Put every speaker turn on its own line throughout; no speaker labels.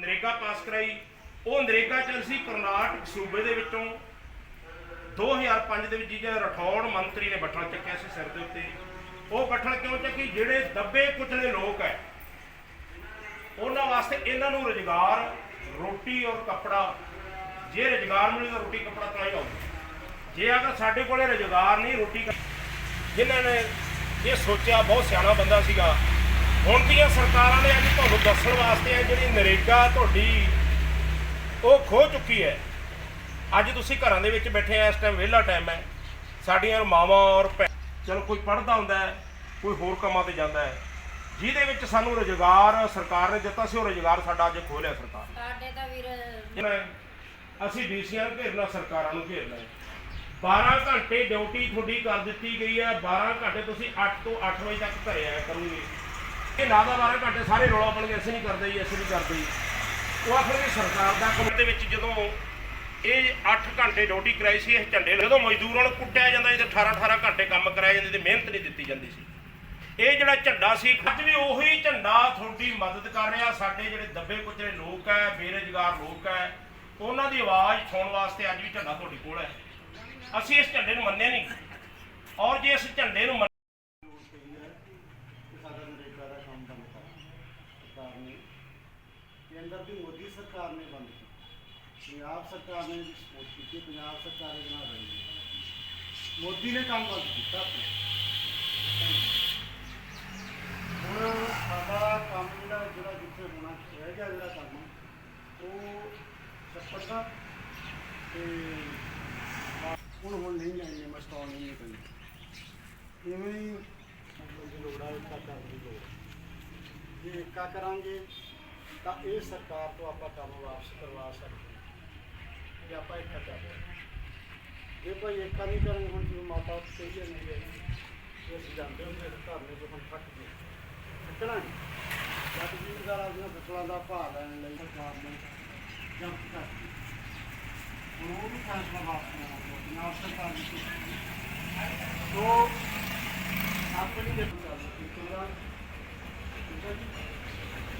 ਨਰੇਗਾ ਪਾਸ ਕਰਾਈ। ਉਹ ਨਰੇਗਾ ਚੱਲ ਸੀ ਕਰਨਾਟਕ ਸੂਬੇ ਦੇ ਵਿੱਚੋਂ 2005 ਦੇ ਵਿੱਚ ਜਿਹੜਾ ਰਠੌੜ ਮੰਤਰੀ ਨੇ ਬੱਠਲ ਚੱਕਿਆ ਸੀ ਸਿਰ ਦੇ ਉੱਤੇ। ਉਹ ਬੱਠਲ ਕਿਉਂ ਚੱਕੀ? ਜਿਹੜੇ ਦੱਬੇ ਕੁਚਲੇ ਲੋਕ ਹੈ ਉਹਨਾਂ ਵਾਸਤੇ ਇਹਨਾਂ ਨੂੰ ਰੁਜ਼ਗਾਰ, ਰੋਟੀ ਔਰ ਕੱਪੜਾ, ਜੇ ਰੁਜ਼ਗਾਰ ਤਾਂ ਰੋਟੀ ਕੱਪੜਾ ਤਾਂ ਹੀ ਆਊਗਾ ਜੇ ਅਗਰ ਸਾਡੇ ਕੋਲੇ ਰੁਜ਼ਗਾਰ ਨਹੀਂ, ਰੋਟੀ ਕ- ਜਿਨ੍ਹਾਂ ਨੇ ਇਹ ਸੋਚਿਆ, ਬਹੁਤ ਸਿਆਣਾ ਬੰਦਾ ਸੀਗਾ। ਹੁਣ ਦੀਆਂ ਸਰਕਾਰਾਂ ਨੇ ਅੱਜ ਤੁਹਾਨੂੰ ਦੱਸਣ ਵਾਸਤੇ ਆ ਜਿਹੜੀ ਨਰੇਗਾ ਤੁਹਾਡੀ ਉਹ ਖੋ ਚੁੱਕੀ ਹੈ। ਅੱਜ ਤੁਸੀਂ ਘਰਾਂ ਦੇ ਵਿੱਚ ਬੈਠੇ ਆ ਇਸ ਟਾਈਮ ਵਿਹਲਾ ਟਾਈਮ ਹੈ। ਸਾਡੀਆਂ ਮਾਵਾਂ ਔਰ ਚਲੋ ਕੋਈ ਪੜ੍ਹਦਾ ਹੁੰਦਾ ਹੈ ਕੋਈ ਹੋਰ ਕੰਮਾਂ ਤੇ ਜਾਂਦਾ ਹੈ। ਜਿਹਦੇ ਵਿੱਚ ਸਾਨੂੰ ਰੁਜ਼ਗਾਰ ਸਰਕਾਰ ਨੇ ਦਿੱਤਾ ਸੀ ਉਹ ਰੁਜ਼ਗਾਰ ਸਾਡਾ ਅੱਜ ਖੋਹ ਲਿਆ ਸਰਕਾਰ
ਸਾਡੇ ਤਾਂ ਵੀਰ
ਅਸੀਂ ਡੀਸੀਆਂ ਨੂੰ ਘੇਰਨਾ ਸਰਕਾਰਾਂ ਨੂੰ ਘੇਰਨਾ ਹੈ। 12 ਘੰਟੇ ਡਿਊਟੀ ਤੁਹਾਡੀ ਕਰ ਦਿੱਤੀ ਗਈ ਹੈ 12 ਘੰਟੇ ਤੁਸੀਂ 8 ਤੋਂ 8 ਵਜੇ ਤੱਕ ਘਰੇ ਆਇਆ ਕਰੋਗੇ। ਇਹ ਨਾ ਦਾ 12 ਘੰਟੇ, ਸਾਰੇ ਰੌਲਾ ਪਾਉਣਗੇ, ਅਸੀਂ ਨਹੀਂ ਕਰਦੇ ਜੀ, ਅਸੀਂ ਨਹੀਂ ਕਰਦੇ ਜੀ। ਉਹ ਆਖਣਗੇ ਸਰਕਾਰ ਦਾ ਕੰਮ ਦੇ ਵਿੱਚ ਜਦੋਂ ਇਹ 8 ਘੰਟੇ ਡਿਊਟੀ ਕਰਾਈ ਸੀ, ਇਹ ਝੰਡੇ ਜਦੋਂ ਮਜ਼ਦੂਰਾਂ ਨੂੰ ਕੁੱਟਿਆ ਜਾਂਦਾ ਸੀ, ਤੇ 18 18 ਘੰਟੇ ਕੰਮ ਕਰਾਏ ਜਾਂਦੇ ਤੇ ਮਿਹਨਤ ਨਹੀਂ ਦਿੱਤੀ ਜਾਂਦੀ ਸੀ। ਇਹ ਜਿਹੜਾ ਝੰਡਾ ਸੀ, ਅੱਜ ਵੀ ਉਹੀ ਝੰਡਾ ਤੁਹਾਡੀ ਮਦਦ ਕਰ ਰਿਹਾ। ਸਾਡੇ ਜਿਹੜੇ ਦੱਬੇ ਕੁਚਲੇ ਲੋਕ ਹੈ, ਬੇਰੁਜ਼ਗਾਰ ਲੋਕ ਹੈ, ਉਹਨਾਂ ਦੀ ਆਵਾਜ਼ ਸੁਣਨ ਵਾਸਤੇ ਅੱਜ ਵੀ ਝੰਡਾ ਤੁਹਾਡੇ ਕੋਲ ਹੈ। ਅਸੀਂ ਇਸ ਝੰਡੇ ਨੂੰ ਮੰਨਿਆ ਨਹੀਂ। ਔਰ ਜੇ ਇਸ ਝੰਡੇ ਨੂੰ ਮੰਨ-
ਪਈ ਹੈ ਕਿ ਸਾਡਾ ਨਰੇਗਾ ਦਾ ਕੰਮ ਬੰਦ ਕਰ ਸਰਕਾਰ ਨੇ ਕੇਂਦਰ ਦੀ ਮੋਦੀ ਸਰਕਾਰ ਨੇ ਬੰਦ ਕੀਤਾ ਪੰਜਾਬ ਸਰਕਾਰ ਨੇ ਸਪੋਰਟ ਕੀਤੀ ਪੰਜਾਬ ਸਰਕਾਰ ਦੇ ਨਾਲ ਰਹੀ ਹੈ ਮੋਦੀ ਨੇ ਕੰਮ ਬੰਦ ਕੀਤਾ ਹੁਣ ਸਾਡਾ ਕੰਮ ਜਿਹੜਾ ਜਿਹੜਾ ਜਿੱਥੇ ਹੋਣਾ, ਰਹਿ ਗਿਆ ਜਿਹੜਾ ਕੰਮ, ਉਹ ਛੱਪੜ ਦਾ। ਤੇ ਹੁਣ ਹੁਣ ਨਹੀਂ ਆਈ ਮਸਟਾਲ ਨਹੀਂ ਪੈਂਦੀ ਇਵੇਂ ਹੀ ਮਤਲਬ ਦੀ ਲੋੜ ਆ ਇੱਕਾ ਕਰਨ ਦੀ ਲੋੜ ਜੇ ਇੱਕਾ ਕਰਾਂਗੇ ਤਾਂ ਇਹ ਸਰਕਾਰ ਤੋਂ ਆਪਾਂ ਕੰਮ ਵਾਪਸ ਕਰਵਾ ਸਕਦੇ ਜਾਂ ਆਪਾਂ ਇੱਕਾ ਕਰ ਜੇ ਭਾਈ ਇੱਕਾ ਨਹੀਂ ਕਰਾਂਗੇ ਹੁਣ ਜਿਵੇਂ ਮਾਤਾ ਕਹੀ ਜਾਂਦੀ ਹੈ ਜੇ ਅਸੀਂ ਜਾਂਦੇ ਹੁੰਦੇ ਤਾਂ ਧਰਨੇ ਤੋਂ ਹੁਣ ਥੱਕ ਗਏ ਥੱਕਣਾ ਨਹੀਂ ਜਦ ਵੀ ਗਾਲਾ ਦੀਆਂ ਫਸਲਾਂ ਦਾ ਭਾਅ ਲੈਣ ਲਈ ਸਰਕਾਰ ਨੇ ਜੰਪ ਕਰ ਦਿੱਤੀ ਹੁਣ ਉਹ ਵੀ ਫੈਸਲਾ ਵਾਪਸ ਲੈਣਾ ਪੰਜਾਬ ਸਰਕਾਰ ਦੀ ਸੋ ਆਪਣੀ ਜਿਹੜੀ ਗੱਲ ਕੀਤੀ ਤਾਂ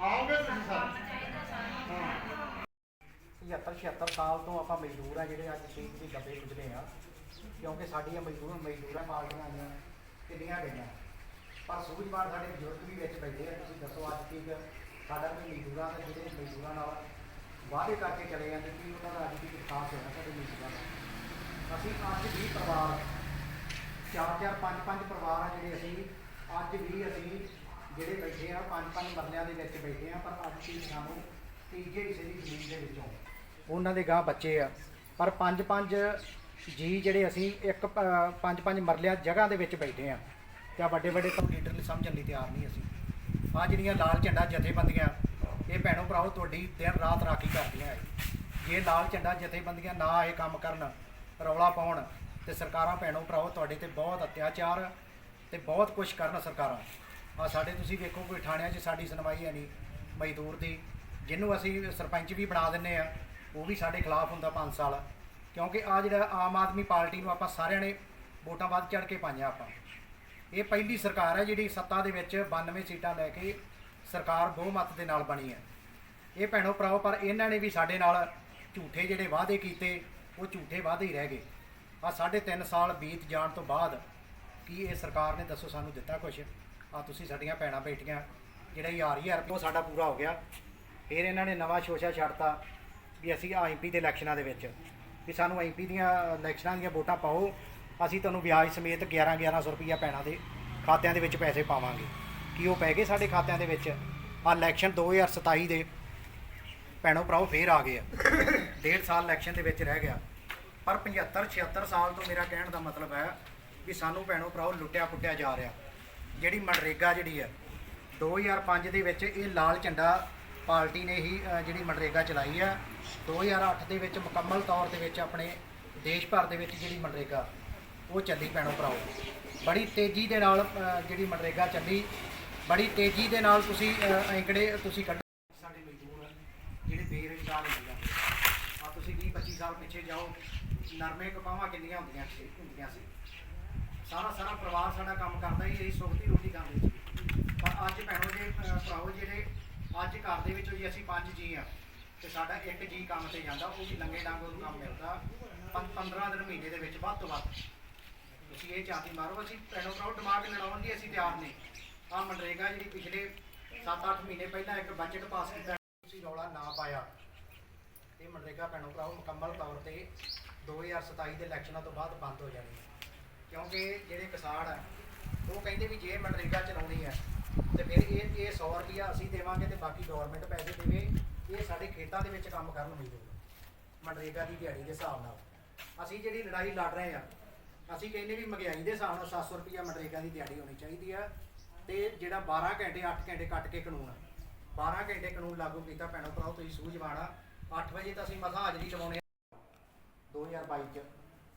ਆਓਗੇ ਤੁਸੀਂ ਸਾਰੇ। ਹਾਂ
75 76 ਸਾਲ ਤੋਂ ਆਪਾਂ ਮਜ਼ਦੂਰ ਆ ਜਿਹੜੇ ਅੱਜ ਸ਼ਹੀਦ ਦੇ ਗੱਬੇ ਗੁਜ਼ਰੇ ਆ। ਕਿਉਂਕਿ ਸਾਡੀਆਂ ਮਜ਼ਦੂਰ ਮਜ਼ਦੂਰਾਂ ਪਾਰਟੀਆਂ ਆਈਆਂ, ਕਿੰਨੀਆਂ ਗਈਆਂ। ਪਰ ਸੂਝਵਾਨ ਸਾਡੇ ਬਜ਼ੁਰਗ ਵੀ ਵਿੱਚ ਬੈਠੇ ਆ। ਤੁਸੀਂ ਦੱਸੋ ਅੱਜ ਕੀ ਸਾਡਾ ਵੀ ਮਜ਼ਦੂਰਾਂ ਦਾ ਜਿਹੜੇ ਮਜ਼ਦੂਰਾਂ ਨਾਲ ਵਾਅਦੇ ਕਰਕੇ ਚਲੇ ਜਾਂਦੇ, ਕਿ ਉਹਨਾਂ ਦਾ ਅੱਜ ਕੀ ਖਾਸ ਹੋਣਾ ਸਾਡੇ ਮਜ਼ਦੂਰਾਂ ਦਾ? ਅਸੀਂ ਅੱਜ ਵੀ ਪਰਿਵਾਰ, ਚਾਰ ਚਾਰ, ਪੰਜ ਪੰਜ ਪਰਿਵਾਰ ਆ ਜਿਹੜੇ ਅਸੀਂ, ਅੱਜ ਵੀ ਅਸੀਂ ਜਿਹੜੇ ਬੈਠੇ ਆ, ਪੰਜ ਪੰਜ ਮਰਲਿਆਂ ਦੇ ਵਿੱਚ ਬੈਠੇ ਆ, ਪਰ ਅੱਜ ਵੀ ਸਾਨੂੰ ਤੀਜੇ ਹਿੱਸੇ ਦੀ ਜ਼ਮੀਨ ਦੇ ਵਿੱਚੋਂ ਉਹਨਾਂ ਦੇ ਗਾਂ ਬੱਚੇ ਆ। ਪਰ ਪੰਜ ਪੰਜ ਜੀ ਜਿਹੜੇ ਅਸੀਂ, ਇੱਕ ਪ- ਪੰਜ ਪੰਜ ਮਰਲਿਆਂ ਜਗ੍ਹਾ ਦੇ ਵਿੱਚ ਬੈਠੇ ਆ। ਤੇ ਵੱਡੇ ਵੱਡੇ ਤਾਂ ਲਈ ਸਮਝਣ ਲਈ ਤਿਆਰ ਨਹੀਂ ਅਸੀਂ। ਆ ਜਿਹੜੀਆਂ ਲਾਲ ਝੰਡਾ ਜਥੇਬੰਦੀਆਂ, ਇਹ ਭੈਣੋ ਭਰਾਓ ਤੁਹਾਡੀ ਦਿਨ ਰਾਤ ਰਾਖੀ ਕਰਦੀਆਂ ਹੈ ਜੇ ਲਾਲ ਝੰਡਾ ਜਥੇਬੰਦੀਆਂ ਨਾ ਇਹ ਕੰਮ ਕਰਨ, ਰੌਲਾ ਪਾਉਣ, ਤੇ ਸਰਕਾਰਾਂ ਭੈਣੋ ਭਰਾਓ ਤੁਹਾਡੇ ਤੇ ਬਹੁਤ ਅਤਿਆਚਾਰ, ਤੇ ਬਹੁਤ ਕੁਝ ਕਰਨ ਸਰਕਾਰਾਂ। ਆ ਸਾਡੇ ਤੁਸੀਂ ਵੇਖੋ ਕੋਈ ਥਾਣਿਆਂ 'ਚ ਸਾਡੀ ਸੁਣਵਾਈ ਹੈ ਨਹੀਂ, ਮਜ਼ਦੂਰ ਦੀ, ਜਿਹਨੂੰ ਅਸੀਂ ਸਰਪੰਚ ਵੀ ਬਣਾ ਦਿੰਨੇ ਆ, ਉਹ ਵੀ ਸਾਡੇ ਖਿਲਾਫ ਹੁੰਦਾ 5 ਸਾਲ। ਕਿਉਂਕਿ ਆ ਜਿਹੜਾ ਆਮ ਆਦਮੀ ਪਾਰਟੀ ਨੂੰ ਆਪਾਂ ਸਾਰਿਆਂ ਨੇ ਵੋਟਾਂ ਵੱਧ ਚੜ ਕੇ ਪਾਈਆਂ ਆਪਾਂ। ਇਹ ਪਹਿਲੀ ਸਰਕਾਰ ਹੈ ਜਿਹੜੀ ਸੱਤਾ ਦੇ ਵਿੱਚ 92 ਸੀਟਾਂ ਲੈ ਕੇ ਸਰਕਾਰ ਬਹੁਮਤ ਦੇ ਨਾਲ ਬਣੀ ਹੈ। ਇਹ ਭੈਣੋ ਭਰਾਓ, ਪਰ ਇਹਨਾਂ ਨੇ ਵੀ ਸਾਡੇ ਨਾਲ ਝੂਠੇ ਜਿਹੜੇ ਵਾਅਦੇ ਕੀਤੇ, ਉਹ ਝੂਠੇ ਵਾਅਦੇ ਹੀ ਰਹਿ ਗਏ। ਆ ਸਾਢੇ ਤਿੰਨ ਸਾਲ ਬੀਤ ਜਾਣ ਤੋਂ ਬਾਅਦ ਕੀ ਇਹ ਸਰਕਾਰ ਨੇ ਦੱਸੋ ਸਾਨੂੰ ਦਿੱਤਾ ਕੁਛ? ਆ ਤੁਸੀਂ ਸਾਡੀਆਂ ਭੈਣਾਂ ਬੈਠੀਆਂ, ਜਿਹੜਾ 1000 ਯਾਰ ਉਹ ਸਾਡਾ ਪੂਰਾ ਹੋ ਗਿਆ। ਫਿਰ ਇਹਨਾਂ ਨੇ ਨਵਾਂ ਸ਼ੋਸ਼ਾ ਛੱਡਤਾ ਵੀ ਅਸੀਂ ਆ ਐਮਪੀ ਦੇ ਇਲੈਕਸ਼ਨਾਂ ਦੇ ਵਿੱਚ, ਵੀ ਸਾਨੂੰ ਐਮਪੀ ਦੀਆਂ ਇਲੈਕਸ਼ਨਾਂ ਦੀਆਂ ਵੋਟਾਂ ਪਾਓ, ਅਸੀਂ ਤੁਹਾਨੂੰ ਵਿਆਜ ਸਮੇਤ 11 1100 ਰੁਪਈਆ ਭੈਣਾਂ ਦੇ ਖਾਤਿਆਂ ਦੇ ਵਿੱਚ ਪੈਸੇ ਪਾਵਾਂਗੇ। ਕੀ ਉਹ ਪੈ ਗਏ ਸਾਡੇ ਖਾਤਿਆਂ ਦੇ ਵਿੱਚ? ਆ ਇਲੈਕਸ਼ਨ 2027 ਦੇ ਭੈਣੋ ਭਰਾਓ ਫੇਰ ਆ ਗਏ ਆ। ਡੇਢ ਸਾਲ ਇਲੈਕਸ਼ਨ ਦੇ ਵਿੱਚ ਰਹਿ ਗਿਆ। ਪਰ 75 76 ਸਾਲ ਤੋਂ ਮੇਰਾ ਕਹਿਣ ਦਾ ਮਤਲਬ ਹੈ ਵੀ ਸਾਨੂੰ ਭੈਣੋ ਭਰਾਓ ਲੁੱਟਿਆ ਪੁੱਟਿਆ ਜਾ ਰਿਹਾ। ਜਿਹੜੀ ਮਨਰੇਗਾ ਜਿਹੜੀ ਹੈ 2005 ਦੇ ਵਿੱਚ ਇਹ ਲਾਲ ਝੰਡਾ ਪਾਰਟੀ ਨੇ ਹੀ ਜਿਹੜੀ ਮਨਰੇਗਾ ਚਲਾਈ ਆ। 2008 ਦੇ ਵਿੱਚ ਮੁਕੰਮਲ ਤੌਰ ਦੇ ਵਿੱਚ ਆਪਣੇ ਦੇਸ਼ ਭਰ ਦੇ ਵਿੱਚ ਜਿਹੜੀ ਮਨਰੇਗਾ ਉਹ ਚੱਲੀ ਪੈਣੋ ਭਰਾਓ। ਬੜੀ ਤੇਜ਼ੀ ਦੇ ਨਾਲ ਜਿਹੜੀ ਮਨਰੇਗਾ ਚੱਲੀ। ਬੜੀ ਤੇਜ਼ੀ ਦੇ ਨਾਲ ਤੁਸੀਂ ਅ, ਐਂਕੜੇ ਤੁਸੀਂ ਕੱਢ ਸਾਡੇ ਮਜ਼ਦੂਰ ਜਿਹੜੇ ਬੇਰੁਜ਼ਗਾਰ ਹੋ ਆ। ਤੁਸੀਂ 20 25 ਸਾਲ ਪਿੱਛੇ ਜਾਓ ਨਰਮੇ ਕਪਾਵਾਂ ਕਿੰਨੀਆਂ ਹੁੰਦੀਆਂ ਸੀ ਹੁੰਦੀਆਂ ਸੀ। ਸਾਰਾ ਸਾਰਾ ਪਰਿਵਾਰ ਸਾਡਾ ਕੰਮ ਕਰਦਾ ਜੀ ਇਹ ਸੁੱਖ ਦੀ ਰੋਟੀ ਖਾਂਦੇ ਸੀ। ਪਰ ਅੱਜ ਭੈਣੋ ਜੇ, ਅਹ, ਭਰਾਓ ਜਿਹੜੇ ਅੱਜ ਘਰ ਦੇ ਵਿੱਚ ਜੀ ਅਸੀਂ ਪੰਜ ਜੀ ਆ, ਤੇ ਸਾਡਾ ਇੱਕ ਜੀ ਕੰਮ ਤੇ ਜਾਂਦਾ, ਉਹ ਵੀ ਲੰਗੇ ਡਾਂਗੋ ਨੂੰ ਕੰਮ ਮਿਲਦਾ। 15 ਦਿਨ ਮਹੀਨੇ ਦੇ ਵਿੱਚ ਵੱਧ ਤੋਂ ਵੱਧ। ਤੁਸੀਂ ਇਹ ਚਾਤੀ ਮਾਰੋ, ਅਸੀਂ ਭੈਣੋ ਭਰਾਓ ਦਿਮਾਗ ਲੜਾਉਣ ਦੀ ਅਸੀਂ ਤਿਆਰ ਨਹੀਂ ਆ ਮਨਰੇਗਾ ਜਿਹੜੀ ਪਿਛਲੇ 7-8 ਮਹੀਨੇ ਪਹਿਲਾਂ ਇੱਕ ਬਜਟ ਪਾਸ ਕੀਤਾ, ਤੁਸੀਂ ਰੌਲਾ ਨਾ ਪਾਇਆ। ਇਹ ਮਨਰੇਗਾ ਭੈਣੋ ਭਰਾਓ ਮੁਕੰਮਲ ਤੌਰ ਤੇ 2027 ਦੇ ਇਲੈਕਸ਼ਨਾਂ ਤੋਂ ਬਾਅਦ ਬੰਦ ਹੋ ਜਾਣੀ ਹੈ। ਕਿਉਂਕਿ ਜਿਹੜੇ ਕਿਸਾਨ ਆ, ਉਹ ਕਹਿੰਦੇ ਵੀ ਜੇ ਮਨਰੇਗਾ ਚਲਾਉਣੀ ਹੈ ਤੇ ਫਿਰ ਇਹ ਇਹ 100 ਰੁਪਿਆ ਅਸੀਂ ਦੇਵਾਂਗੇ ਤੇ ਬਾਕੀ ਗਵਰਨਮੈਂਟ ਪੈਸੇ ਦੇਵੇ, ਇਹ ਸਾਡੇ ਖੇਤਾਂ ਦੇ ਵਿੱਚ ਕੰਮ ਕਰਨ ਮਜ਼ਦੂਰ ਮਨਰੇਗਾ ਦੀ ਦਿਹਾੜੀ ਦੇ ਹਿਸਾਬ ਨਾਲ। ਅਸੀਂ ਜਿਹੜੀ ਲੜਾਈ ਲੜ ਰਹੇ ਆ, ਅਸੀਂ ਕਹਿੰਦੇ ਵੀ ਮਹਿੰਗਾਈ ਦੇ ਹਿਸਾਬ ਨਾਲ 700 ਰੁਪਿਆ ਮਨਰੇਗਾ ਦੀ ਦਿਹਾੜੀ ਹੋਣੀ ਚਾਹੀਦੀ ਆ, ਤੇ ਜਿਹੜਾ 12 ਘੰਟੇ 8 ਘੰਟੇ ਕੱਟ ਕੇ ਕਾਨੂੰਨ ਆ 12 ਘੰਟੇ ਕਾਨੂੰਨ ਲਾਗੂ ਕੀਤਾ, ਭੈਣੋ ਭਰਾਓ, ਤੁਸੀਂ ਸੂਝਵਾਣਾ 8 ਵਜੇ ਤਾਂ ਅਸੀਂ ਮਸਾ ਹਾਜ਼ਰੀ ਲਵਾਉਣੇ ਆ। 2022 ਚ।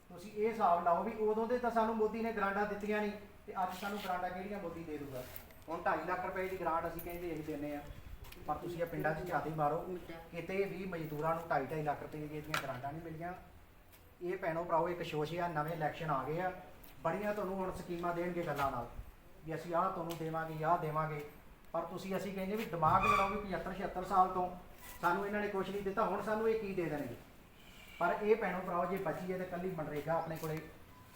ਤੁਸੀਂ ਇਹ ਹਿਸਾਬ ਲਾਓ ਵੀ ਉਦੋਂ ਦੇ ਤਾਂ ਸਾਨੂੰ ਮੋਦੀ ਨੇ ਗ੍ਰਾਂਟਾਂ ਦਿੱਤੀਆਂ ਨਹੀਂ ਤੇ ਅੱਜ ਸਾਨੂੰ ਗ੍ਰਾਂਟਾਂ ਕਿਹੜੀਆਂ ਮੋਦੀ ਦੇ ਦੂਗਾ? ਹੁਣ 2.5 ਲੱਖ ਰੁਪਏ ਦੀ ਗ੍ਰਾਂਟ ਅਸੀਂ ਕਹਿੰਦੇ ਅਸੀਂ ਦਿੰਨੇ ਆ ਪਰ ਤੁਸੀਂ ਇਹ ਪਿੰਡਾਂ 'ਚ ਝਾਤੀ ਮਾਰੋ। ਕਿਤੇ ਵੀ ਮਜ਼ਦੂਰਾਂ ਨੂੰ 2.5 ਲੱਖ ਰੁਪਏ ਦੀਆਂ ਗ੍ਰਾਂਟਾਂ ਨਹੀਂ ਮਿਲੀਆਂ। ਇਹ ਭੈਣੋ ਭਰਾਓ, ਇੱਕ ਸੋਸ਼ ਆ ਨਵੇਂ ਇਲੈਕਸ਼ਨ ਆ ਗਏ ਆ। ਬੜੀਆਂ ਤੁਹਾਨੂੰ ਹੁਣ ਸਕੀਮਾਂ ਦੇਣਗੇ ਗੱਲਾਂ ਨਾਲ। ਵੀ ਅਸੀਂ ਆਹ ਤੁਹਾਨੂੰ ਦੇਵਾਂਗੇ, ਆਹ ਦੇਵਾਂਗੇ। ਪਰ ਤੁਸੀਂ ਅਸੀਂ ਕਹਿੰਦੇ ਵੀ ਦਿਮਾਗ ਲੜਾਓ ਵੀ 75 76 ਸਾਲ ਤੋਂ। ਸਾਨੂੰ ਇਹਨਾਂ ਨੇ ਕੁਝ ਨਹੀਂ ਦਿੱਤਾ, ਹੁਣ ਸਾਨੂੰ ਇਹ ਕੀ ਦੇ ਦੇਣਗੇ? ਪਰ ਇਹ ਭੈਣੋ ਭਰਾਓ, ਜੇ ਬਚੀ ਹੈ ਤੇ ਕੱਲੀ ਮਨਰੇਗਾ ਆਪਣੇ ਕੋਲੇ,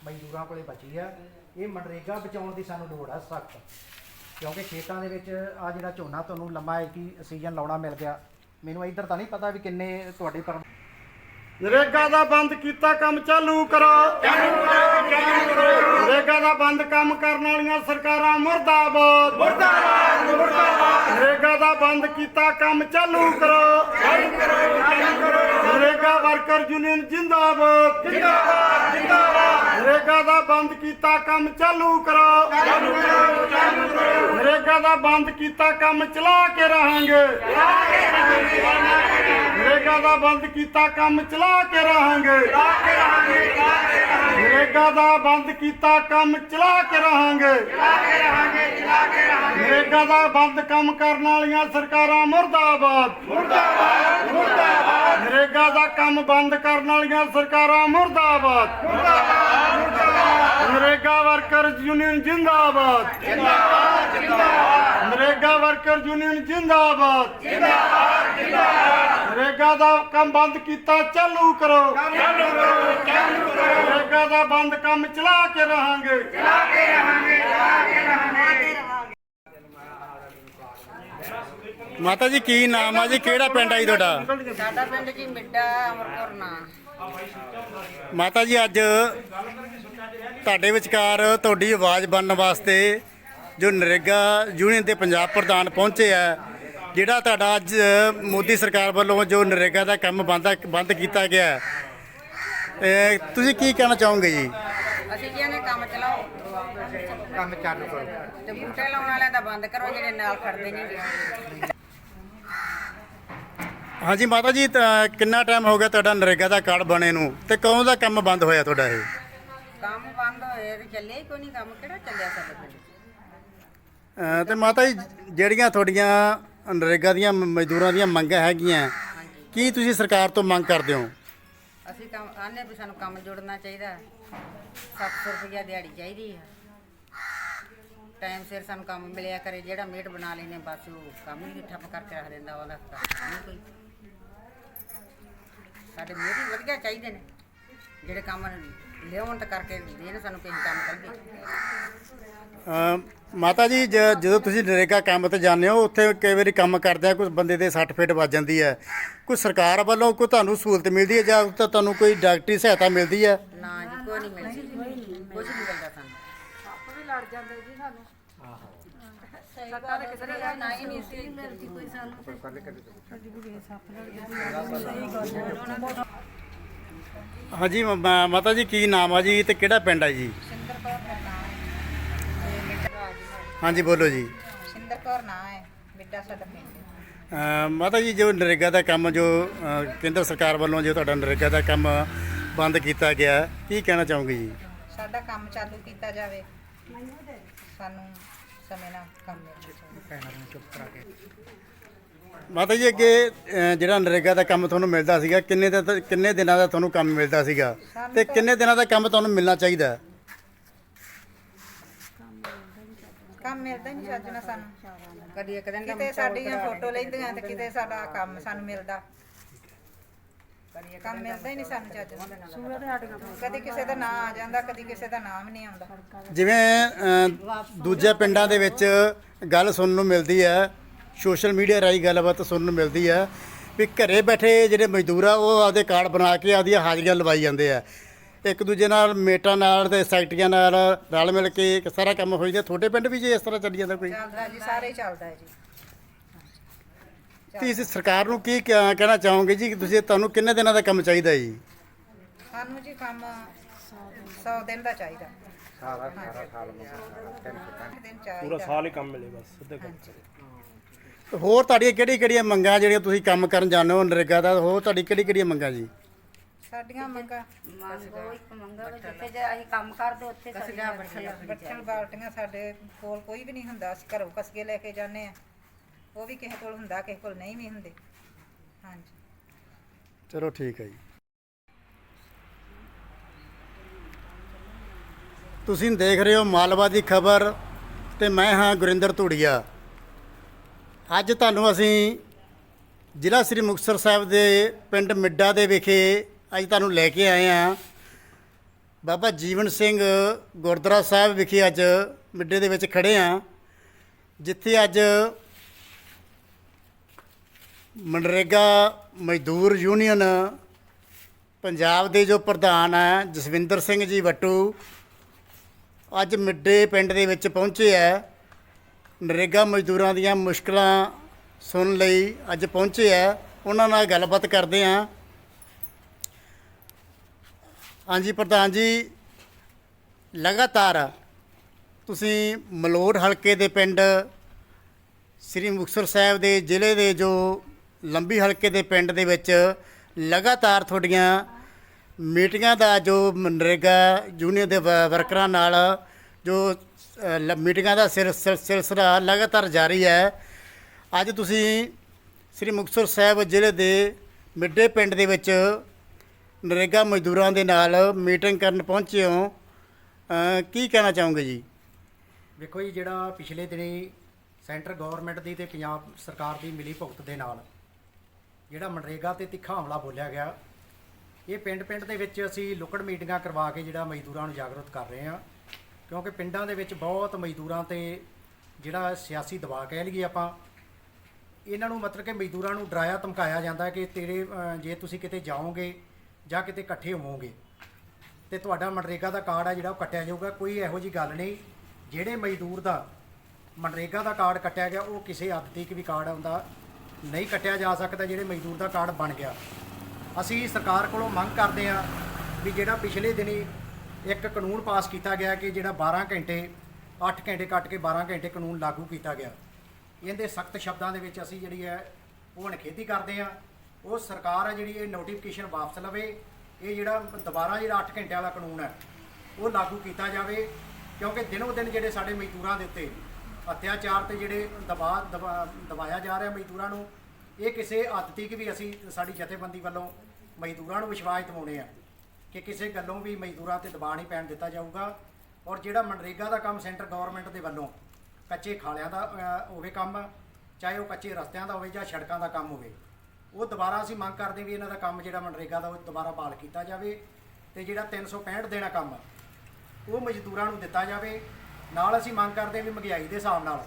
ਮਜ਼ਦੂਰਾਂ ਕੋਲੇ ਬਚੀ ਆ। ਇਹ ਮਨਰੇਗਾ ਬਚਾਉਣ ਦੀ ਸਾਨੂੰ ਲੋੜ ਆ ਸਖਤ। ਕਿਉਂਕਿ ਖੇਤਾਂ ਦੇ ਵਿੱਚ ਆ ਜਿਹੜਾ ਝੋਨਾ ਤੁਹਾਨੂੰ ਲੰਮਾ ਹੈ ਕਿ ਸੀਜ਼ਨ ਲਾਉਣਾ ਮਿਲ ਗਿਆ। ਮੈਨੂੰ ਇੱਧਰ ਤਾਂ ਨਹੀਂ ਪਤਾ ਵੀ ਕਿੰਨੇ ਤੁਹਾਡੇ ਪਰ
ਨਰੇਗਾ ਦਾ ਬੰਦ ਕੀਤਾ ਕੰਮ ਚਾਲੂ ਕਰੋ। ਚਾਲੂ ਕਰੋ ਚਾਲੂ ਕਰੋ ਨਰੇਗਾ ਦਾ ਬੰਦ ਕੰਮ ਕਰਨ ਵਾਲੀਆਂ ਸਰਕਾਰਾਂ ਮੁਰਦਾਬਾਦ। ਮੁਰਦਾਬਾਦ ਮੁਰਦਾਬਾਦ ਨਰੇਗਾ ਦਾ ਬੰਦ ਕੀਤਾ ਕੰਮ ਚਾਲੂ ਕਰੋ। ਚਾਲੂ ਕਰੋ ਚਾਲੂ ਕਰੋ ਨਰੇਗਾ ਵਰਕਰ ਯੂਨੀਅਨ ਜਿੰਦਾਬਾਦ। ਜਿੰਦਾਬਾਦ ਜਿੰਦਾਬਾਦ ਨਰੇਗਾ ਦਾ ਬੰਦ ਕੀਤਾ ਕੰਮ ਚਾਲੂ ਕਰੋ ਚਾਲੂ ਕਰੋ ਚਾਲੂ ਕਰੋ। ਨਰੇਗਾ ਦਾ ਬੰਦ ਕੀਤਾ ਕੰਮ ਚਲਾ ਕੇ ਰਹਾਂਗੇ। ਨਰੇਗਾ ਦਾ ਬੰਦ ਕੀਤਾ, ਕੰਮ ਚਲਾ ਕੇ ਰਹਾਂਗੇ। ਚਲਾ ਕੇ ਰਹਾਂਗੇ ਚਲਾ ਕੇ ਰਹਾਂਗੇ ਨਰੇਗਾ ਦਾ ਬੰਦ ਕੀਤਾ, ਕੰਮ ਚਲਾ ਕੇ ਰਹਾਂਗੇ। ਚਲਾ ਕੇ ਰਹਾਂਗੇ ਚਲਾ ਕੇ ਰਹਾਂਗੇ ਨਰੇਗਾ ਦਾ ਬੰਦ ਕੰਮ ਕਰਨ ਵਾਲੀਆਂ ਸਰਕਾਰਾਂ ਮੁਰਦਾਬਾਦ ਮੁਰਦਾਬਾਦ ਮੁਰਦਾਬਾਦ। ਨਰੇਗਾ ਦਾ ਕੰਮ ਬੰਦ ਕਰਨ ਵਾਲੀਆਂ ਸਰਕਾਰਾਂ ਮੁਰਦਾਬਾਦ। ਮੁਰਦਾਬਾਦ ਮੁਰਦਾਬਾਦ ਨਰੇਗਾ ਵਰਕਰ ਯੂਨੀਅਨ ਜਿੰਦਾਬਾਦ। ਜਿੰਦਾਬਾਦ ਜਿੰਦਾਬਾਦ ਨਰੇਗਾ ਵਰਕਰ ਯੂਨੀਅਨ ਜਿੰਦਾਬਾਦ। ਨਰੇਗਾ ਦਾ ਕੰਮ ਬੰਦ ਕੀਤਾ ਚਾਲੂ ਕਰੋ। ਚਾਲੂ ਕਰੋ ਚਾਲੂ ਕਰੋ ਨਰੇਗਾ ਦਾ ਬੰਦ ਕੰਮ ਚਲਾ ਕੇ ਰਹਾਂਗੇ।
ਮਾਤਾ ਜੀ ਕੀ ਨਾਮ ਆ ਜੀ? ਕਿਹੜਾ ਪਿੰਡ ਆ ਜੀ ਤੁਹਾਡਾ?
ਸਾਡਾ ਪਿੰਡ ਜੀ ਮਿੱਡਾ ਅਮਰਪੁਰ ਨਾਂ।
ਮਾਤਾ ਜੀ ਅੱਜ ਤੁਹਾਡੇ ਵਿਚਕਾਰ ਤੁਹਾਡੀ ਆਵਾਜ਼ ਬਣਨ ਵਾਸਤੇ ਜੋ ਨਰੇਗਾ ਯੂਨੀਅਨ ਦੇ ਪੰਜਾਬ ਪ੍ਰਧਾਨ ਪਹੁੰਚੇ ਆ ਜਿਹੜਾ ਤੁਹਾਡਾ ਅੱਜ ਮੋਦੀ ਸਰਕਾਰ ਵੱਲੋਂ ਜੋ ਨਰੇਗਾ ਦਾ ਕੰਮ ਬੰਦ ਬੰਦ ਕੀਤਾ ਗਿਆ। ਹੈ, ਇਹ ਤੁਸੀਂ ਕੀ ਕਹਿਣਾ ਚਾਹੋਗੇ ਜੀ?
ਅਸੀਂ ਕਹਿੰਦੇ ਕੰਮ ਚਲਾਓ।
ਕੰਮ ਚਾਲੂ ਕਰੋ
ਤੇ ਬੂਟੇ ਲਾਉਣ ਵਾਲਿਆਂ ਦਾ ਬੰਦ ਕਰੋ ਜਿਹੜੇ ਨਾਲ ਖੜਦੇ ਨਹੀਂ
ਹਾਂਜੀ ਮਾਤਾ ਜੀ ਤਾਂ ਕਿੰਨਾ ਟਾਈਮ ਹੋ ਗਿਆ ਤੁਹਾਡਾ ਨਰੇਗਾ ਦਾ ਕਾਰਡ ਬਣੇ ਨੂੰ ਤੇ ਕਦੋਂ ਦਾ ਕੰਮ ਬੰਦ ਹੋਇਆ ਤੁਹਾਡਾ ਇਹ?
ਕੰਮ ਬੰਦ ਹੋਏ ਤੇ ਚੱਲਿਆ ਹੀ ਕੋਈ ਨਹੀਂ ਕੰਮ ਕਿਹੜਾ ਚੱਲਿਆ ਸਾਡੇ ਪਿੰਡ 'ਚ?
ਅਹ ਤੇ ਮਾਤਾ ਜੀ ਜਿਹੜੀਆਂ ਤੁਹਾਡੀਆਂ ਨਰੇਗਾ ਦੀਆਂ ਮ- ਮਜ਼ਦੂਰਾਂ ਦੀਆਂ ਮੰਗਾਂ ਹੈਗੀਆਂ ਕੀ ਤੁਸੀਂ ਸਰਕਾਰ ਤੋਂ ਮੰਗ ਕਰਦੇ ਹੋ?
ਅਸੀਂ ਕੰਮ ਆਨੇ ਵੀ ਸਾਨੂੰ ਕੰਮ ਜੁੜਨਾ ਚਾਹੀਦਾ। 700 ਰੁਪਇਆ ਦਿਹਾੜੀ ਚਾਹੀਦੀ ਹੈ ਟਾਈਮ ਸਿਰ ਸਾਨੂੰ ਕੰਮ ਮਿਲਿਆ ਕਰੇ ਜਿਹੜਾ ਮੇਟ ਬਣਾ ਲੈਨੇ ਬਸ ਉਹ ਕੰਮ ਹੀ ਠੱਪ ਕਰਕੇ ਰੱਖ ਦਿੰਦਾ ਉਹਦਾ। ਕੰਮ ਨਹੀਂ ਕੋਈ। ਸਾਡੇ ਹੀ ਵਧੀਆ ਚਾਹੀਦੇ ਨੇ। ਜਿਹੜੇ ਕੰਮ ਲਿਆਉਣ ਤਾਂ ਕਰਕੇ ਦੇਣ ਸਾਨੂੰ ਕਿਸੇ ਕੰਮ ਕਰੀਏ
ਮਾਤਾ ਜੀ ਜ- ਜਦੋਂ ਤੁਸੀਂ ਨਰੇਗਾ ਕੰਮ ਤੇ ਜਾਂਦੇ ਹੋ ਉੱਥੇ ਕਈ ਵਾਰੀ ਕੰਮ ਕਰਦਿਆਂ ਕੋਈ ਬੰਦੇ ਦੇ ਸੱਟ ਫੇਟ ਵੱਜ ਜਾਂਦੀ ਹੈ। ਕੋਈ ਸਰਕਾਰ ਵੱਲੋਂ ਕੋਈ ਤੁਹਾਨੂੰ ਸਹੂਲਤ ਮਿਲਦੀ ਹੈ ਜਾਂ ਉੱਥੇ ਤੁਹਾਨੂੰ ਕੋਈ ਡਾਕਟਰੀ ਸਹਾਇਤਾ ਮਿਲਦੀ ਹੈ?
ਨਾ ਜੀ ਕੋਈ ਨਹੀਂ ਮਿਲਦੀ। ਕੁਝ ਨਹੀਂ ਮਿਲਦਾ ਸਾਨੂੰ।
ਸੱਤਾ ਦੇ ਕਿਸੇ ਦਾ ਨਾ ਹੀ ਨਹੀਂ ਸੀ। ਮਿਲਦੀ ਕੋਈ ਸਾਨੂੰ
ਹਾਂਜੀ ਮ- ਮ- ਮਾਤਾ ਜੀ ਕੀ ਨਾਮ ਆ ਜੀ ਤੇ ਕਿਹੜਾ ਪਿੰਡ ਆ ਜੀ?
ਸਿੰਦਰ ਕੌਰ ਦਾ ਨਾਮ ਹੈ
ਹਾਂਜੀ ਬੋਲੋ ਜੀ।
ਸਿੰਦਰ ਕੌਰ ਹੈ ਬਿੱਡਾ ਸਾਡਾ ਪਿੰਡ।
ਮਾਤਾ ਜੀ ਜੋ ਨਰੇਗਾ ਦਾ ਕੰਮ ਜੋ ਅ, ਕੇਂਦਰ ਸਰਕਾਰ ਵੱਲੋਂ ਜੋ ਤੁਹਾਡਾ ਨਰੇਗਾ ਦਾ ਕੰਮ ਬੰਦ ਕੀਤਾ ਗਿਆ ਕੀ ਕਹਿਣਾ ਚਾਹੋਗੇ ਜੀ?
ਸਾਡਾ ਕੰਮ ਚਾਲੂ ਕੀਤਾ ਜਾਵੇ। ਸਾਨੂੰ ਸਮੇਂ ਨਾਲ ਕੰਮ ਮਿਲਣਾ ਚਾਹੀਦਾ
ਮਾਤਾ ਜੀ ਅੱਗੇ ਜਿਹੜਾ ਨਰੇਗਾ ਦਾ ਕੰਮ ਤੁਹਾਨੂੰ ਮਿਲਦਾ ਸੀਗਾ ਕਿੰਨੇ ਦਾ ਕਿੰਨੇ ਦਿਨਾਂ ਦਾ ਤੁਹਾਨੂੰ ਕੰਮ ਮਿਲਦਾ ਸੀਗਾ? ਤੇ ਕਿੰਨੇ ਦਿਨਾਂ ਦਾ ਕੰਮ ਤੁਹਾਨੂੰ ਮਿਲਣਾ ਚਾਹੀਦਾ?
ਕੰਮ ਮਿਲਦਾ ਹੀ ਨਹੀਂ ਚੱਜ ਨਾਲ ਸਾਨੂੰ।
ਕਦੀ ਇੱਕ ਦਿਨ
ਕਿਤੇ ਸਾਡੀਆਂ ਫੋਟੋ ਲੈਂਦੀਆਂ ਤੇ ਕਿਤੇ ਸਾਡਾ ਕੰਮ ਸਾਨੂੰ ਮਿਲਦਾ। ਕੰਮ ਮਿਲਦਾ ਹੀ ਨਹੀਂ ਸਾਨੂੰ ਚੱਜ ਨਾਲ। ਕਦੀ ਕਿਸੇ ਦਾ ਨਾਂ ਆ ਜਾਂਦਾ ਕਦੀ ਕਿਸੇ ਦਾ ਨਾਮ ਨਹੀਂ ਆਉਂਦਾ।
ਜਿਵੇਂ ਅ, ਦੂਜੇ ਪਿੰਡਾਂ ਦੇ ਵਿੱਚ ਗੱਲ ਸੁਣਨ ਨੂੰ ਮਿਲਦੀ ਹੈ ਸੋਸ਼ਲ ਮੀਡੀਆ ਰਾਹੀਂ ਗੱਲਬਾਤ ਸੁਣਨ ਨੂੰ ਮਿਲਦੀ ਹੈ ਵੀ ਘਰੇ ਬੈਠੇ ਜਿਹੜੇ ਮਜ਼ਦੂਰ ਆ ਉਹ ਆਪਦੇ ਕਾਰਡ ਬਣਾ ਕੇ ਆਪਦੀਆਂ ਹਾਜ਼ਰੀਆਂ ਲਵਾਈ ਜਾਂਦੇ ਆ। ਇੱਕ ਦੂਜੇ ਨਾਲ ਮੇਟਾਂ ਨਾਲ ਤੇ ਸੈਕਟਰੀਆਂ ਨਾਲ ਰਲ ਮਿਲ ਕੇ ਇੱਕ ਸਾਰਾ ਕੰਮ ਹੋ ਜਾਂਦਾ। ਤੁਹਾਡੇ ਪਿੰਡ ਵੀ ਜੇ ਇਸ ਤਰ੍ਹਾਂ ਚੱਲੀ ਜਾਂਦਾ ਕੋਈ?
ਚੱਲਦਾ ਜੀ ਸਾਰੇ ਹੀ ਚੱਲਦਾ ਹੈ ਜੀ।
ਤੁਸੀਂ ਸਰਕਾਰ ਨੂੰ ਕੀ ਕਹਿ- ਕਹਿਣਾ ਚਾਹੋਗੇ ਜੀ ਕਿ ਤੁਸੀਂ ਤੁਹਾਨੂੰ ਕਿੰਨੇ ਦਿਨਾਂ ਦਾ ਕੰਮ ਚਾਹੀਦਾ ਜੀ?
ਸਾਨੂੰ ਜੀ ਕੰਮ 100 ਦਿਨ ਦਾ ਚਾਹੀਦਾ। ਸਾਰਾ ਸਾਰਾ ਸਾਲ ਦਿਨ ਚਾਹੀਦਾ।
ਪੂਰਾ ਸਾਲ ਹੀ ਕੰਮ ਮਿਲੇ ਬਸ ਸਿੱਧੇ ਕੰਮ
ਹੋਰ ਤੁਹਾਡੀਆਂ ਕਿਹੜੀ ਕਿਹੜੀਆਂ ਮੰਗਾਂ ਜਿਹੜੀਆਂ ਤੁਸੀਂ ਕੰਮ ਕਰਨ ਜਾਂਦੇ ਹੋ ਨਰੇਗਾ ਦਾ ਹੋਰ ਤੁਹਾਡੀ ਕਿਹੜੀ ਕਿਹੜੀਆਂ ਮੰਗਾਂ ਜੀ?
ਸਾਡੀਆਂ ਮੰਗਾਂ
ਮੰਗੋ ਇੱਕ ਮੰਗਾ ਜਿੱਥੇ ਜੇ ਅਸੀਂ ਕੰਮ ਕਰਦੇ ਉੱਥੇ
ਕਸਗਾ ਬੱਠਲ
ਬੱਠਲ ਬਾਲਟੀਆਂ ਸਾਡੇ ਕੋਲ ਕੋਈ ਵੀ ਨਹੀਂ ਹੁੰਦਾ ਅਸੀਂ ਘਰੋਂ ਕਸਗੇ ਲੈ ਕੇ ਜਾਂਦੇ ਆ ਉਹ ਵੀ ਕਿਸੇ ਕੋਲ ਹੁੰਦਾ, ਕਿਸੇ ਕੋਲ ਨਹੀਂ ਵੀ ਹੁੰਦੇ। ਹਾਂਜੀ।
ਚਲੋ ਠੀਕ ਹੈ ਜੀ। ਤੁਸੀਂ ਦੇਖ ਰਹੇ ਹੋ ਮਾਲਵਾ ਦੀ ਖਬਰ ਤੇ ਮੈਂ ਹਾਂ ਗੁਰਿੰਦਰ ਧੂੜੀਆ। ਅੱਜ ਤੁਹਾਨੂੰ ਅਸੀਂ ਜ਼ਿਲ੍ਹਾ ਸ੍ਰੀ ਮੁਕਤਸਰ ਸਾਹਿਬ ਦੇ ਪਿੰਡ ਮਿੱਡਾ ਦੇ ਵਿਖੇ ਅੱਜ ਤੁਹਾਨੂੰ ਲੈ ਕੇ ਆਏ ਹਾਂ। ਬਾਬਾ ਜੀਵਨ ਸਿੰਘ ਗੁਰਦੁਆਰਾ ਸਾਹਿਬ ਵਿਖੇ ਅੱਜ ਮਿੱਡੇ ਦੇ ਵਿੱਚ ਖੜੇ ਹਾਂ। ਜਿੱਥੇ ਅੱਜ ਮਨਰੇਗਾ ਮਜ਼ਦੂਰ ਯੂਨੀਅਨ ਪੰਜਾਬ ਦੇ ਜੋ ਪ੍ਰਧਾਨ ਹੈ, ਜਸਵਿੰਦਰ ਸਿੰਘ ਜੀ ਵੱਟੂ, ਅੱਜ ਮਿੱਡੇ ਪਿੰਡ ਦੇ ਵਿੱਚ ਪਹੁੰਚੇ ਹੈ। ਨਰੇਗਾ ਮਜ਼ਦੂਰਾਂ ਦੀਆਂ ਮੁਸ਼ਕਲਾਂ ਸੁਣਨ ਲਈ ਅੱਜ ਪਹੁੰਚੇ ਹੈ। ਉਹਨਾਂ ਨਾਲ ਗੱਲਬਾਤ ਕਰਦੇ ਹਾਂ। ਹਾਂਜੀ, ਪ੍ਰਧਾਨ ਜੀ, ਲਗਾਤਾਰ ਤੁਸੀਂ ਮਲੋੜ ਹਲਕੇ ਦੇ ਪਿੰਡ ਸ੍ਰੀ ਮੁਕਤਸਰ ਸਾਹਿਬ ਦੇ ਜ਼ਿਲ੍ਹੇ ਦੇ ਜੋ ਲੰਬੀ ਹਲਕੇ ਦੇ ਪਿੰਡ ਦੇ ਵਿੱਚ ਲਗਾਤਾਰ ਤੁਹਾਡੀਆਂ ਮੀਟਿੰਗਾਂ ਦਾ ਜੋ ਮਨਰੇਗਾ ਯੂਨੀਅਨ ਦੇ ਵ- ਵਰਕਰਾਂ ਨਾਲ ਜੋ ਅ, ਮੀਟਿੰਗਾਂ ਦਾ ਸਿਲ- ਸਿਲਸਿਲਾ ਲਗਾਤਾਰ ਜਾਰੀ ਹੈ। ਅੱਜ ਤੁਸੀਂ ਸ੍ਰੀ ਮੁਕਤਸਰ ਸਾਹਿਬ ਜ਼ਿਲ੍ਹੇ ਦੇ ਮਿੱਡੇ ਪਿੰਡ ਦੇ ਵਿੱਚ ਨਰੇਗਾ ਮਜ਼ਦੂਰਾਂ ਦੇ ਨਾਲ ਮੀਟਿੰਗ ਕਰਨ ਪਹੁੰਚੇ ਹੋ। ਕੀ ਕਹਿਣਾ ਚਾਹੋਗੇ ਜੀ?
ਵੇਖੋ ਜੀ ਜਿਹੜਾ ਪਿਛਲੇ ਦਿਨੀ ਸੈਂਟਰ ਗਵਰਨਮੈਂਟ ਦੀ ਤੇ ਪੰਜਾਬ ਸਰਕਾਰ ਦੀ ਮਿਲੀ ਭੁਗਤ ਦੇ ਨਾਲ ਜਿਹੜਾ ਮਨਰੇਗਾ ਤੇ ਤਿੱਖਾ ਹਮਲਾ ਬੋਲਿਆ ਗਿਆ। ਇਹ ਪਿੰਡ-ਪਿੰਡ ਦੇ ਵਿੱਚ ਅਸੀਂ ਲੁਕੜ ਮੀਟਿੰਗਾਂ ਕਰਵਾ ਕੇ ਜਿਹੜਾ ਮਜ਼ਦੂਰਾਂ ਨੂੰ ਜਾਗਰੂਕ ਕਰ ਰਹੇ ਹਾਂ। ਕਿਉਂਕਿ ਪਿੰਡਾਂ ਦੇ ਵਿੱਚ ਬਹੁਤ ਮਜ਼ਦੂਰਾਂ ਤੇ ਜਿਹੜਾ ਸਿਆਸੀ ਦਬਾਅ ਕਹਿ ਲਈਏ ਆਪਾਂ, ਇਹਨਾਂ ਨੂੰ ਮਤਲਬ ਕਿ ਮਜ਼ਦੂਰਾਂ ਨੂੰ ਡਰਾਇਆ ਧਮਕਾਇਆ ਜਾਂਦਾ ਕਿ ਤੇਰੇ ਜੇ ਤੁਸੀਂ ਕਿਤੇ ਜਾਓਗੇ ਜਾਂ ਕਿਤੇ ਇਕੱਠੇ ਹੋਵੋਗੇ, ਤੇ ਤੁਹਾਡਾ ਮਨਰੇਗਾ ਦਾ ਕਾਰਡ ਆ ਜਿਹੜਾ ਉਹ ਕੱਟਿਆ ਜਾਊਗਾ। ਕੋਈ ਇਹੋ ਜੀ ਗੱਲ ਨਹੀਂ। ਜਿਹੜੇ ਮਜ਼ਦੂਰ ਦਾ ਮਨਰੇਗਾ ਦਾ ਕਾਰਡ ਕੱਟਿਆ ਗਿਆ, ਉਹ ਕਿਸੇ ਹੱਦ ਤੱਕ ਵੀ ਕਾਰਡ ਆਉਂਦਾ ਨਹੀਂ ਕੱਟਿਆ ਜਾ ਸਕਦਾ ਜਿਹੜੇ ਮਜ਼ਦੂਰ ਦਾ ਕਾਰਡ ਬਣ ਗਿਆ। ਅਸੀਂ ਸਰਕਾਰ ਕੋਲੋਂ ਮੰਗ ਕਰਦੇ ਹਾਂ ਵੀ ਜਿਹੜਾ ਪਿਛਲੇ ਦਿਨੀ ਇੱਕ ਕਾਨੂੰਨ ਪਾਸ ਕੀਤਾ ਗਿਆ ਕਿ ਜਿਹੜਾ 12 ਘੰਟੇ 8 ਘੰਟੇ ਕੱਟ ਕੇ 12 ਘੰਟੇ ਕਾਨੂੰਨ ਲਾਗੂ ਕੀਤਾ ਗਿਆ। ਇਹਦੇ ਸਖਤ ਸ਼ਬਦਾਂ ਦੇ ਵਿੱਚ ਅਸੀਂ ਜਿਹੜੀ ਹੈ ਉਹ ਅਣਖੇਤੀ ਕਰਦੇ ਹਾਂ। ਉਹ ਸਰਕਾਰ ਆ ਜਿਹੜੀ ਇਹ ਨੋਟੀਫਿਕੇਸ਼ਨ ਵਾਪਸ ਲਵੇ। ਇਹ ਜਿਹੜਾ ਦੁਬਾਰਾ ਜਿਹੜਾ 8 ਘੰਟੇ ਵਾਲਾ ਕਾਨੂੰਨ ਹੈ, ਉਹ ਲਾਗੂ ਕੀਤਾ ਜਾਵੇ। ਕਿਉਂਕਿ ਦਿਨੋ ਦਿਨ ਜਿਹੜੇ ਸਾਡੇ ਮਜ਼ਦੂਰਾਂ ਦੇ ਉੱਤੇ ਅਤਿਆਚਾਰ ਤੇ ਜਿਹੜੇ ਦਬਾਅ ਦਬਾ- ਦਬਾਇਆ ਜਾ ਰਿਹਾ ਮਜ਼ਦੂਰਾਂ ਨੂੰ, ਇਹ ਕਿਸੇ ਹੱਦ ਤੱਕ ਵੀ ਅਸੀਂ ਸਾਡੀ ਜਥੇਬੰਦੀ ਵੱਲੋਂ ਮਜ਼ਦੂਰਾਂ ਨੂੰ ਵਿਸ਼ਵਾਸ ਦਿਵਾਉਣੇ ਆ ਕਿ ਕਿਸੇ ਗੱਲੋਂ ਵੀ ਮਜ਼ਦੂਰਾਂ ਤੇ ਦਬਾਅ ਨਹੀਂ ਪੈਣ ਦਿੱਤਾ ਜਾਊਗਾ ਔਰ ਜਿਹੜਾ ਮਨਰੇਗਾ ਦਾ ਕੰਮ ਸੈਂਟਰ ਗਵਰਨਮੈਂਟ ਦੇ ਵੱਲੋਂ ਕੱਚੇ ਖਾਲਿਆਂ ਦਾ ਹੋਵੇ ਕੰਮ, ਚਾਹੇ ਉਹ ਕੱਚੇ ਰਸਤਿਆਂ ਦਾ ਹੋਵੇ ਜਾਂ ਸੜਕਾਂ ਦਾ ਕੰਮ ਹੋਵੇ, ਉਹ ਦੁਬਾਰਾ ਅਸੀਂ ਮੰਗ ਕਰਦੇ ਵੀ ਇਹਨਾਂ ਦਾ ਕੰਮ ਜਿਹੜਾ ਮਨਰੇਗਾ ਦਾ ਉਹ ਦੁਬਾਰਾ ਬਹਾਲ ਕੀਤਾ ਜਾਵੇ ਤੇ ਜਿਹੜਾ 365 ਦੇਣਾ ਕੰਮ ਉਹ ਮਜ਼ਦੂਰਾਂ ਨੂੰ ਦਿੱਤਾ ਜਾਵੇ ਨਾਲ ਅਸੀਂ ਮੰਗ ਕਰਦੇ ਹਾਂ ਵੀ ਮਹਿੰਗਾਈ ਦੇ ਹਿਸਾਬ ਨਾਲ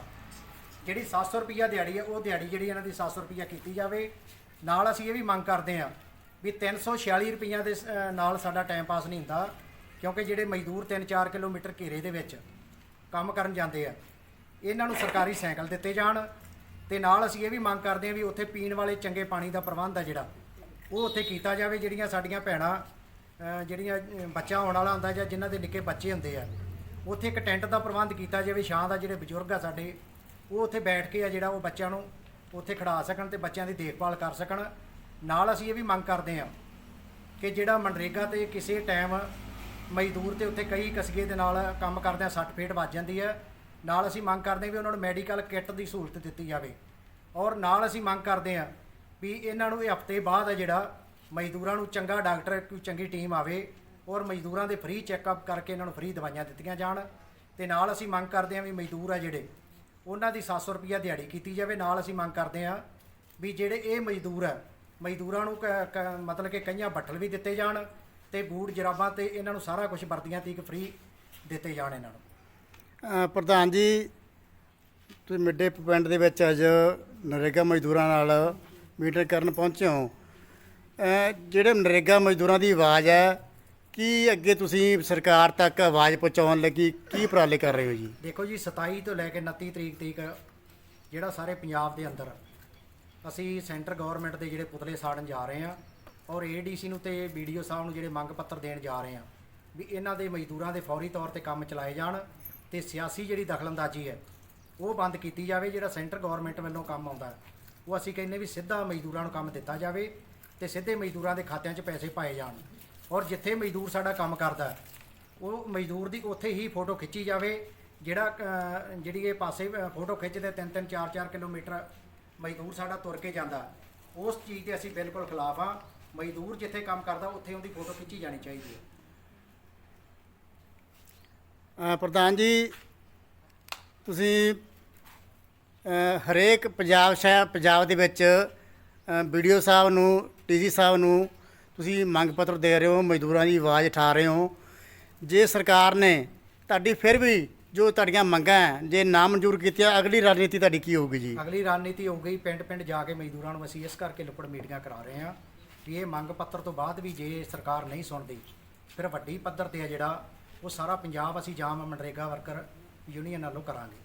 ਜਿਹੜੀ 700 ਰੁਪਈਆ ਦਿਹਾੜੀ ਹੈ, ਉਹ ਦਿਹਾੜੀ ਜਿਹੜੀ ਇਹਨਾਂ ਦੀ 700 ਰੁਪਈਆ ਕੀਤੀ ਜਾਵੇ। ਨਾਲ ਅਸੀਂ ਇਹ ਵੀ ਮੰਗ ਕਰਦੇ ਹਾਂ ਵੀ 346 ਰੁਪਈਆ ਦੇ ਸ- ਨਾਲ ਸਾਡਾ ਟਾਈਮ ਪਾਸ ਨਹੀਂ ਹੁੰਦਾ, ਕਿਉਂਕਿ ਜਿਹੜੇ ਮਜ਼ਦੂਰ 3-4 ਕਿਲੋਮੀਟਰ ਘੇਰੇ ਦੇ ਵਿੱਚ ਕੰਮ ਕਰਨ ਜਾਂਦੇ ਆ, ਇਹਨਾਂ ਨੂੰ ਸਰਕਾਰੀ ਸਾਈਕਲ ਦਿੱਤੇ ਜਾਣ ਤੇ ਨਾਲ ਅਸੀਂ ਇਹ ਵੀ ਮੰਗ ਕਰਦੇ ਹਾਂ ਵੀ ਉੱਥੇ ਪੀਣ ਵਾਲੇ ਚੰਗੇ ਪਾਣੀ ਦਾ ਪ੍ਰਬੰਧ ਆ ਜਿਹੜਾ, ਉਹ ਉੱਥੇ ਕੀਤਾ ਜਾਵੇ, ਜਿਹੜੀਆਂ ਸਾਡੀਆਂ ਭੈਣਾਂ, ਅਹ, ਜਿਹੜੀਆਂ, ਅਹ, ਬੱਚਾ ਆਉਣ ਵਾਲਾ ਹੁੰਦਾ ਜਾਂ ਜਿਨ੍ਹਾਂ ਦੇ ਨਿੱਕੇ ਬੱਚੇ ਹੁੰਦੇ ਆ ਉੱਥੇ ਇੱਕ ਟੈਂਟ ਦਾ ਪ੍ਰਬੰਧ ਕੀਤਾ ਜਾਵੇ, ਛਾਂ ਦਾ ਜਿਹੜੇ ਬਜ਼ੁਰਗ ਆ ਸਾਡੇ, ਉਹ ਉੱਥੇ ਬੈਠ ਕੇ ਆ ਜਿਹੜਾ ਉਹ ਬੱਚਿਆਂ ਨੂੰ ਉੱਥੇ ਖੜਾ ਸਕਣ ਤੇ ਬੱਚਿਆਂ ਦੀ ਦੇਖਭਾਲ ਕਰ ਸਕਣ। ਨਾਲ ਅਸੀਂ ਇਹ ਵੀ ਮੰਗ ਕਰਦੇ ਹਾਂ ਕਿ ਜਿਹੜਾ ਮਨਰੇਗਾ ਤੇ ਕਿਸੇ ਟਾਈਮ ਮਜ਼ਦੂਰ ਤੇ ਉੱਥੇ ਕਈ ਕਸਗੇ ਦੇ ਨਾਲ ਕੰਮ ਕਰਦੇ ਕਰਦਿਆਂ ਸੱਟ ਫੇਟ ਵੱਜ ਜਾਂਦੀ ਹੈ। ਨਾਲ ਅਸੀਂ ਮੰਗ ਕਰਦੇ ਹਾਂ ਵੀ ਉਹਨਾਂ ਨੂੰ ਮੈਡੀਕਲ ਕਿੱਟ ਦੀ ਸਹੂਲਤ ਦਿੱਤੀ ਜਾਵੇ। ਔਰ ਨਾਲ ਅਸੀਂ ਮੰਗ ਕਰਦੇ ਹਾਂ ਵੀ ਇਹਨਾਂ ਨੂੰ ਇਹ ਹਫ਼ਤੇ ਬਾਅਦ ਹੈ ਜਿਹੜਾ ਮਜ਼ਦੂਰਾਂ ਨੂੰ ਚੰਗਾ ਡਾਕਟਰ, ਕੋਈ ਚੰਗੀ ਟੀਮ ਆਵੇ ਔਰ ਮਜ਼ਦੂਰਾਂ ਦੇ ਫ੍ਰੀ ਚੈੱਕਅਪ ਕਰਕੇ ਇਹਨਾਂ ਨੂੰ ਫ੍ਰੀ ਦਵਾਈਆਂ ਦਿੱਤੀਆਂ ਜਾਣ ਤੇ ਨਾਲ ਅਸੀਂ ਮੰਗ ਕਰਦੇ ਹਾਂ ਵੀ ਮਜ਼ਦੂਰ ਆ ਜਿਹੜੇ, ਉਹਨਾਂ ਦੀ 700 ਰੁਪਈਆ ਦਿਹਾੜੀ ਕੀਤੀ ਜਾਵੇ। ਨਾਲ ਅਸੀਂ ਮੰਗ ਕਰਦੇ ਹਾਂ ਵੀ ਜਿਹੜੇ ਇਹ ਮਜ਼ਦੂਰ ਆ, ਮਜ਼ਦੂਰਾਂ ਨੂੰ ਕ- ਕ- ਮਤਲਬ ਕਿ ਕਈਆਂ ਬੱਠਲ ਵੀ ਦਿੱਤੇ ਜਾਣ ਤੇ ਬੂਟ ਜਰਾਬਾਂ ਤੇ ਇਹਨਾਂ ਨੂੰ ਸਾਰਾ ਕੁਝ ਵਰਦੀਆਂ ਤੀਕ ਫ੍ਰੀ ਦਿੱਤੇ ਜਾਣ ਇਹਨਾਂ ਨੂੰ।
ਪ੍ਰਧਾਨ ਜੀ, ਤੁਸੀਂ ਮਿੱਡੇ ਪਿੰਡ ਦੇ ਵਿੱਚ ਅੱਜ ਨਰੇਗਾ ਮਜ਼ਦੂਰਾਂ ਨਾਲ ਮੀਟਿੰਗ ਕਰਨ ਪਹੁੰਚੇ ਹੋ। ਜਿਹੜੇ ਨਰੇਗਾ ਮਜ਼ਦੂਰਾਂ ਦੀ ਆਵਾਜ਼ ਹੈ ਕੀ ਅੱਗੇ ਤੁਸੀਂ ਸਰਕਾਰ ਤੱਕ ਆਵਾਜ਼ ਪਹੁੰਚਾਉਣ ਲੱਗੀ? ਕੀ ਉਪਰਾਲੇ ਕਰ ਰਹੇ ਹੋ ਜੀ?
ਦੇਖੋ ਜੀ 27 ਤੋਂ ਲੈ ਕੇ 29 ਤਰੀਕ ਤੱਕ ਜਿਹੜਾ ਸਾਰੇ ਪੰਜਾਬ ਦੇ ਅੰਦਰ ਅਸੀਂ ਸੈਂਟਰ ਗਵਰਨਮੈਂਟ ਦੇ ਜਿਹੜੇ ਪੁਤਲੇ ਸਾੜਨ ਜਾ ਰਹੇ ਹਾਂ ਔਰ ਏਡੀਸੀ ਨੂੰ ਤੇ ਵੀਡੀਓ ਸਾਹਿਬ ਨੂੰ ਜਿਹੜੇ ਮੰਗ ਪੱਤਰ ਦੇਣ ਜਾ ਰਹੇ ਹਾਂ ਵੀ ਇਹਨਾਂ ਦੇ ਮਜ਼ਦੂਰਾਂ ਦੇ ਫੌਰੀ ਤੌਰ ਤੇ ਕੰਮ ਚਲਾਏ ਜਾਣ ਤੇ ਸਿਆਸੀ ਜਿਹੜੀ ਦਖਲਅੰਦਾਜ਼ੀ ਹੈ, ਉਹ ਬੰਦ ਕੀਤੀ ਜਾਵੇ, ਜਿਹੜਾ ਸੈਂਟਰ ਗਵਰਨਮੈਂਟ ਵੱਲੋਂ ਕੰਮ ਆਉਂਦਾ ਉਹ ਅਸੀਂ ਕਹਿੰਦੇ ਵੀ ਸਿੱਧਾ ਮਜ਼ਦੂਰਾਂ ਨੂੰ ਕੰਮ ਦਿੱਤਾ ਜਾਵੇ ਤੇ ਸਿੱਧੇ ਮਜ਼ਦੂਰਾਂ ਦੇ ਖਾਤਿਆਂ 'ਚ ਪੈਸੇ ਪਾਏ ਜਾਣ। ਔਰ ਜਿੱਥੇ ਮਜ਼ਦੂਰ ਸਾਡਾ ਕੰਮ ਕਰਦਾ ਹੈ, ਉਹ ਮਜ਼ਦੂਰ ਦੀ ਉੱਥੇ ਹੀ ਫੋਟੋ ਖਿੱਚੀ ਜਾਵੇ ਜਿਹੜਾ ਅ, ਜਿਹੜੀ ਇਹ ਪਾਸੇ ਫੋਟੋ ਖਿੱਚਦੇ 3-3 4-4 ਕਿਲੋਮੀਟਰ ਮਜ਼ਦੂਰ ਸਾਡਾ ਤੁਰ ਕੇ ਜਾਂਦਾ। ਉਸ ਚੀਜ਼ ਦੇ ਅਸੀਂ ਬਿਲਕੁਲ ਖਿਲਾਫ ਆ ਮਜ਼ਦੂਰ ਜਿੱਥੇ ਕੰਮ ਕਰਦਾ ਉੱਥੇ ਉਹਦੀ ਫੋਟੋ ਖਿੱਚੀ ਜਾਣੀ ਚਾਹੀਦੀ ਹੈ।
ਅ, ਪ੍ਰਧਾਨ ਜੀ ਤੁਸੀਂ ਅ, ਹਰੇਕ ਪੰਜਾਬ ਸ਼ਹਿਰ ਪੰਜਾਬ ਦੇ ਵਿੱਚ ਵੀਡੀਓ ਸਾਹਿਬ ਨੂੰ ਡੀਜੀ ਸਾਹਿਬ ਨੂੰ ਤੁਸੀਂ ਮੰਗ ਪੱਤਰ ਦੇ ਰਹੇ ਹੋ ਮਜ਼ਦੂਰਾਂ ਦੀ ਆਵਾਜ਼ ਉਠਾ ਰਹੇ ਹੋ। ਜੇ ਸਰਕਾਰ ਨੇ ਤੁਹਾਡੀ ਫਿਰ ਵੀ ਜੋ ਤੁਹਾਡੀਆਂ ਮੰਗਾਂ ਹੈ, ਜੇ ਨਾ ਮਨਜ਼ੂਰ ਕੀਤੀਆਂ ਅਗਲੀ ਰਣਨੀਤੀ ਤੁਹਾਡੀ ਕੀ ਹੋਊਗੀ ਜੀ?
ਅਗਲੀ ਰਣਨੀਤੀ ਹੋ ਗਈ ਪਿੰਡ ਪਿੰਡ ਜਾ ਕੇ ਮਜ਼ਦੂਰਾਂ ਨੂੰ ਅਸੀਂ ਇਸ ਕਰਕੇ ਲੁੱਪੜ ਮੀਟਿੰਗਾਂ ਕਰਾ ਰਹੇ ਹਾਂ ਕਿ ਇਹ ਮੰਗ ਪੱਤਰ ਤੋਂ ਬਾਅਦ ਵੀ ਜੇ ਸਰਕਾਰ ਨਹੀਂ ਸੁਣਦੀ ਫਿਰ ਵੱਡੀ ਪੱਧਰ ਤੇ ਆ ਜਿਹੜਾ ਉਹ ਸਾਰਾ ਪੰਜਾਬ ਅਸੀਂ ਜਾਮ ਮਨਰੇਗਾ ਵਰਕਰ ਯੂਨੀਅਨ ਵੱਲੋਂ ਕਰਾਂਗੇ।